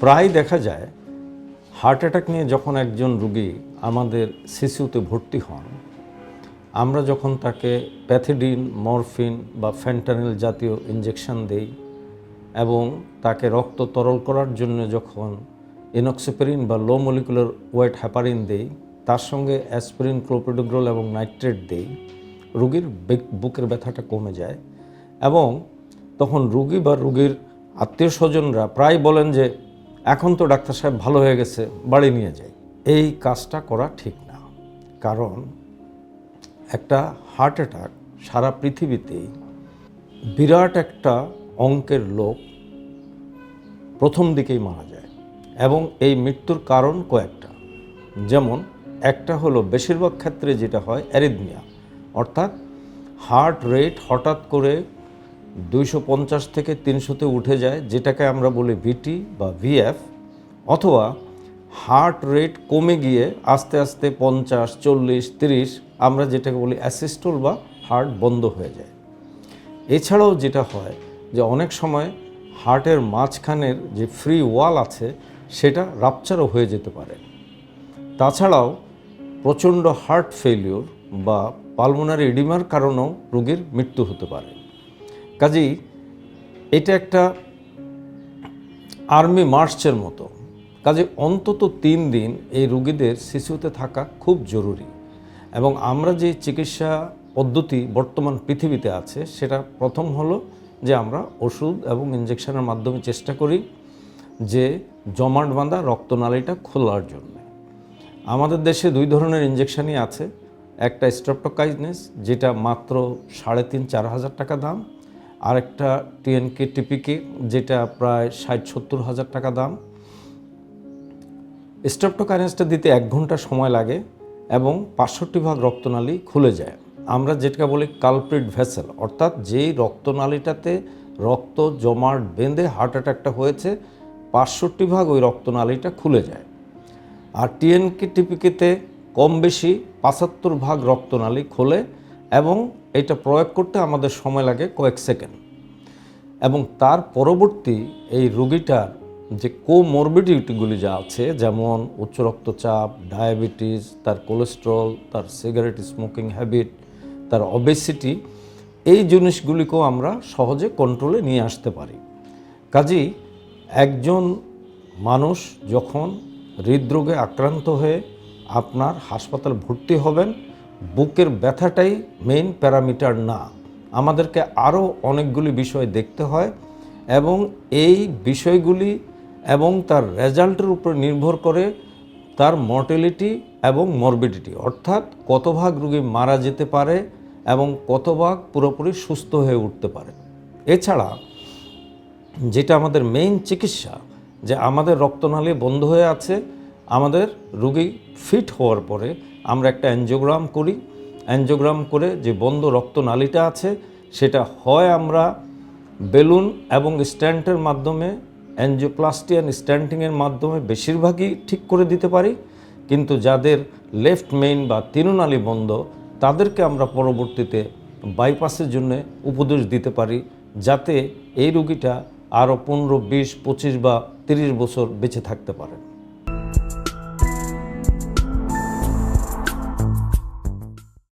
প্রায় দেখা যায় হার্ট অ্যাটাক নিয়ে যখন একজন রুগী আমাদের শিশুতে ভর্তি হন, আমরা যখন তাকে প্যাথিডিন মরফিন বা ফ্যান্টানিল জাতীয় ইঞ্জেকশন দেই এবং তাকে রক্ত তরল করার জন্য যখন ইনক্সিপেরিন বা লো মলিকুলার ওয়েট হ্যাপারিন দেই, তার সঙ্গে অ্যাসপিরিন ক্লোপিডোগ্রোল এবং নাইট্রেট দেই, রুগীর বেক- বুকের ব্যথাটা কমে যায় এবং তখন রুগী বা রুগীর আত্মীয় স্বজনরা প্রায় বলেন যে এখন তো ডাক্তার সাহেব ভালো হয়ে গেছে, বাড়ি নিয়ে যাই। এই কাজটা করা ঠিক না। কারণ একটা হার্ট অ্যাটাক সারা পৃথিবীতেই বিরাট একটা অঙ্কের লোক প্রথম দিকেই মারা যায় এবং এই মৃত্যুর কারণ কয়েকটা। যেমন একটা হলো বেশিরভাগ ক্ষেত্রে যেটা হয় অ্যারিদমিয়া অর্থাৎ হার্ট রেট হঠাৎ করে দুইশো পঞ্চাশ থেকে তিনশোতে উঠে যায়, যেটাকে আমরা বলি ভিটি বা ভিএফ, অথবা হার্ট রেট কমে গিয়ে আস্তে আস্তে পঞ্চাশ, চল্লিশ, তিরিশ, আমরা যেটাকে বলি অ্যাসিস্টল বা হার্ট বন্ধ হয়ে যায়। এছাড়াও যেটা হয় যে অনেক সময় হার্টের মাঝখানের যে ফ্রি ওয়াল আছে, সেটা রাপচারও হয়ে যেতে পারে। তাছাড়াও প্রচণ্ড হার্ট ফেলিওর বা পালমোনারি এডিমার কারণেও রোগীর মৃত্যু হতে পারে। কাজেই এটা একটা আর্মি মার্চের মতো। কাজে অন্তত তিন দিন এই রুগীদের শিশুতে থাকা খুব জরুরি। এবং আমরা যে চিকিৎসা পদ্ধতি বর্তমান পৃথিবীতে আছে, সেটা প্রথম হলো যে আমরা ওষুধ এবং ইঞ্জেকশনের মাধ্যমে চেষ্টা করি যে জমাট বাঁধা রক্তনালীটা খোলার জন্য। আমাদের দেশে দুই ধরনের ইঞ্জেকশনই আছে। একটা স্ট্রেপ্টোকাইজনেস যেটা মাত্র সাড়ে তিন, চার হাজার টাকা দাম। আর একটা টিএনকে টিপিকে যেটা প্রায় ষাট সত্তর হাজার টাকা দাম। স্ট্রেপ্টোকাইনেসটা দিতে এক ঘণ্টা সময় লাগে এবং পাঁচষট্টি ভাগ রক্তনালী খুলে যায়। আমরা যেটা বলি কালপ্রিট ভেসেল অর্থাৎ যেই রক্তনালীটাতে রক্ত জমাট বেঁধে হার্ট অ্যাটাকটা হয়েছে, পাঁচষট্টি ভাগ ওই রক্তনালীটা খুলে যায়। আর টিএনকে টিপিকেতে কম বেশি পাঁচাত্তর ভাগ রক্তনালী খোলে এবং এটা প্রয়োগ করতে আমাদের সময় লাগে কয়েক সেকেন্ড। এবং তার পরবর্তী এই রোগীটার যে কোমরবিডিটিগুলি যা আছে, যেমন উচ্চ রক্তচাপ, ডায়াবেটিস, তার কোলেস্ট্রল, তার সিগারেট স্মোকিং হ্যাবিট, তার অবেসিটি, এই জিনিসগুলিকেও আমরা সহজে কন্ট্রোলে নিয়ে আসতে পারি। কাজেই একজন মানুষ যখন হৃদরোগে আক্রান্ত হয়ে আপনার হাসপাতাল ভর্তি হবেন বুকের ব্যথাটাই মেইন প্যারামিটার না। আমাদেরকে আরও অনেকগুলি বিষয় দেখতে হয় এবং এই বিষয়গুলি এবং তার রেজাল্টের উপর নির্ভর করে তার মর্টেলিটি এবং মরবিডিটি অর্থাৎ কত ভাগ রোগী মারা যেতে পারে এবং কত ভাগ পুরোপুরি সুস্থ হয়ে উঠতে পারে। এছাড়া যেটা আমাদের মেইন চিকিৎসা, যে আমাদের রক্তনালী বন্ধ হয়ে আছে আমাদের রুগী ফিট হওয়ার পরে আমরা একটা অ্যানজিওগ্রাম করি। অ্যানজিওগ্রাম করে যে বন্ধ রক্তনালীটা আছে, সেটা হয় আমরা বেলুন এবং স্ট্যান্টের মাধ্যমে অ্যানজিওপ্লাস্টি অ্যান্ড স্ট্যান্টিংয়ের মাধ্যমে বেশিরভাগই ঠিক করে দিতে পারি। কিন্তু যাদের লেফট মেইন বা তিরুনালী বন্ধ, তাদেরকে আমরা পরবর্তীতে বাইপাসের জন্য উপদেশ দিতে পারি, যাতে এই রুগীটা আরও পনেরো, বিশ, পঁচিশ বা তিরিশ বছর বেঁচে থাকতে পারে।